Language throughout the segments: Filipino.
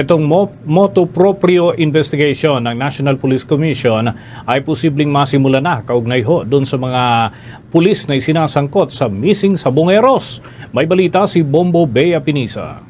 Itong mo- motu proprio investigation ng National Police Commission ay posibleng masimula na kaugnay ho doon sa mga pulis na isinasangkot sa missing sa Bungeros. May balita si Bombo Bea Pinisa.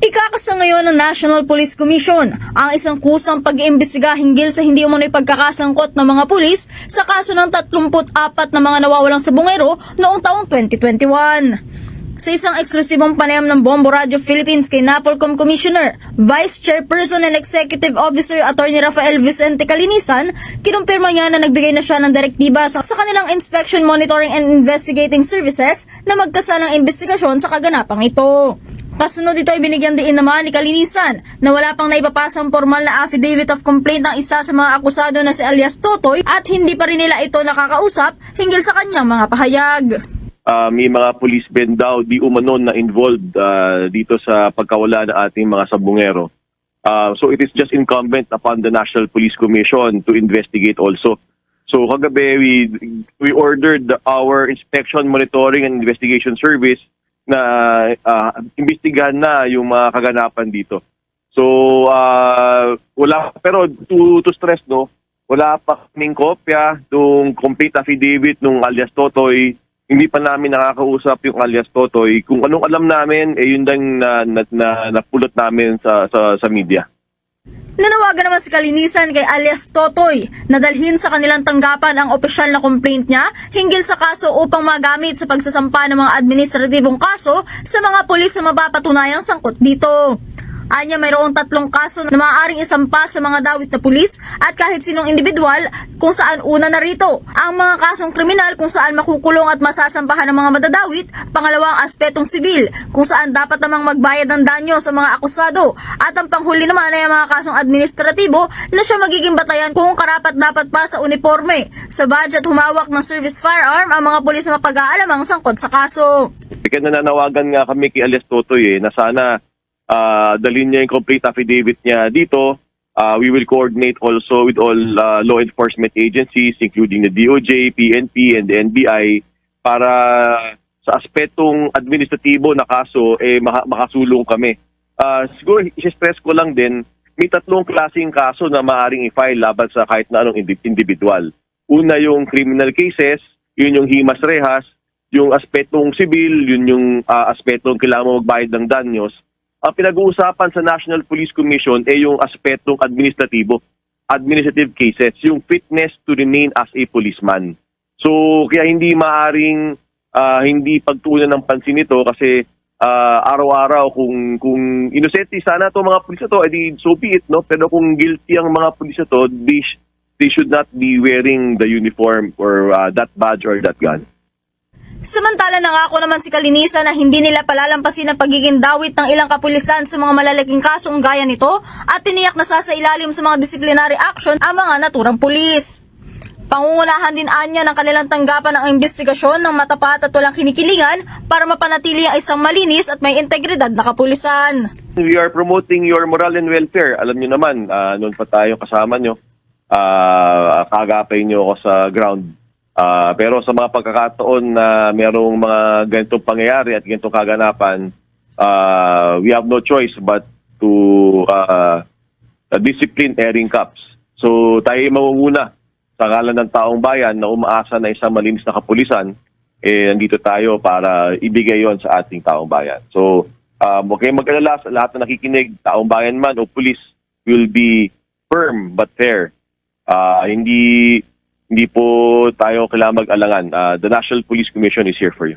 Ikakasa ngayon ng National Police Commission ang isang kusang pag-iimbestiga hinggil sa hindi umano'y pagkakasangkot ng mga pulis sa kaso ng 34 na mga nawawalang sa bungero noong taong 2021. Sa isang eksklusibong panayam ng Bombo Radio Philippines kay Napolcom Commissioner, Vice Chairperson and Executive Officer Attorney Rafael Vicente Calinisan, kinumpirma niya na nagbigay na siya ng direktiba sa, kanilang Inspection Monitoring and Investigating Services na magkasanang investigasyon sa kaganapang ito. Kasunod ito ay binigyan din naman ni Kalinisan na wala pang naipapasang formal na affidavit of complaint ang isa sa mga akusado na si alias Totoy at hindi pa rin nila ito nakakausap hinggil sa kanyang mga pahayag. Uh, may mga police band daw di umano na involved uh, dito sa pagkawala ng ating mga sabungero. Uh, so it is just incumbent upon the National Police Commission to investigate also. So kagabi we we ordered our inspection monitoring and investigation service na uh, imbestigahan na yung mga kaganapan dito. So uh, wala pero to to stress no, wala pa kaming kopya nung complete affidavit nung alias Totoy hindi pa namin nakakausap yung alias Totoy. Kung anong alam namin, eh yun lang na, na, na, napulot namin sa, sa, sa media. Nanawagan naman si Kalinisan kay alias Totoy na dalhin sa kanilang tanggapan ang opisyal na complaint niya hinggil sa kaso upang magamit sa pagsasampa ng mga administratibong kaso sa mga pulis na mapapatunayang sangkot dito. Anya mayroong tatlong kaso na maaaring isampa sa mga dawit na pulis at kahit sinong individual kung saan una na rito. Ang mga kasong kriminal kung saan makukulong at masasampahan ng mga madadawit, pangalawang aspetong sibil kung saan dapat namang magbayad ng danyo sa mga akusado at ang panghuli naman ay ang mga kasong administratibo na siya magiging batayan kung karapat dapat pa sa uniforme. Sa budget humawak ng service firearm ang mga pulis na mapag-aalamang sangkot sa kaso. Kaya nananawagan nga kami kay alias Totoy eh, na sana ah, dalhin niya yung complete affidavit niya dito. Ah, we will coordinate also with all ah, law enforcement agencies, including the DOJ, PNP, and the NBI, para sa aspetong administratibo na kaso, eh, maka- makasulong kami. Ah, siguro, isi-stress ko lang din, may tatlong klaseng kaso na maaring i-file laban sa kahit na anong indi- individual. Una yung criminal cases, yun yung himas rehas, yung aspetong civil, yun yung ah, aspetong kailangan mo magbayad ng danyos. Ang pinag-uusapan sa National Police Commission ay yung aspetong administratibo, administrative cases, yung fitness to remain as a policeman. So, kaya hindi maaring ah, hindi pagtuunan ng pansin ito kasi ah, araw-araw kung kung inosente sana to mga pulis to, edi so be it, no? Pero kung guilty ang mga pulis to, they, they should not be wearing the uniform or ah, that badge or that gun. Samantala nangako naman si Kalinisan na hindi nila palalampasin ang pagiging dawit ng ilang kapulisan sa mga malalaking kasong gaya nito at tiniyak na sasailalim sa mga disciplinary action ang mga naturang pulis. Pangungunahan din anya ng kanilang tanggapan ang investigasyon ng matapat at walang kinikilingan para mapanatili ang isang malinis at may integridad na kapulisan. We are promoting your moral and welfare. Alam niyo naman, ah, noon pa tayo kasama nyo, ah, kagapay nyo ako sa ground. Ah, pero sa mga pagkakataon na merong mga ganitong pangyayari at ganitong kaganapan, ah, we have no choice but to ah, discipline airing cups. So tayo ay mangunguna sa ngalan ng taong bayan na umaasa na isang malinis na kapulisan, eh, nandito tayo para ibigay yon sa ating taong bayan. So, um, huwag kayong sa lahat na nakikinig, taong bayan man o pulis will be firm but fair. Ah, hindi hindi po tayo kailangan mag-alangan. Ah, the National Police Commission is here for you.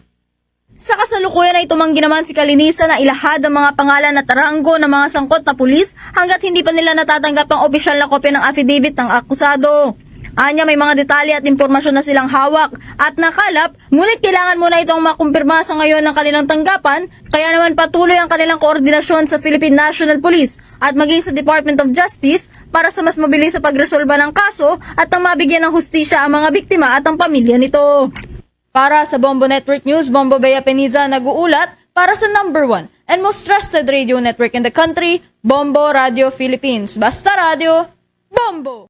Sa kasalukuyan ay tumanggi naman si Kalinisan na ilahad ang mga pangalan at ranggo ng mga sangkot na pulis hanggat hindi pa nila natatanggap ang opisyal na kopya ng affidavit ng akusado. Anya may mga detalye at impormasyon na silang hawak at nakalap, ngunit kailangan muna itong makumpirma sa ngayon ng kanilang tanggapan, kaya naman patuloy ang kanilang koordinasyon sa Philippine National Police at maging sa Department of Justice para sa mas mabilis sa pagresolba ng kaso at ang mabigyan ng hustisya ang mga biktima at ang pamilya nito. Para sa Bombo Network News, Bombo Bea Peniza nag-uulat para sa number one and most trusted radio network in the country, Bombo Radio Philippines. Basta Radio, Bombo!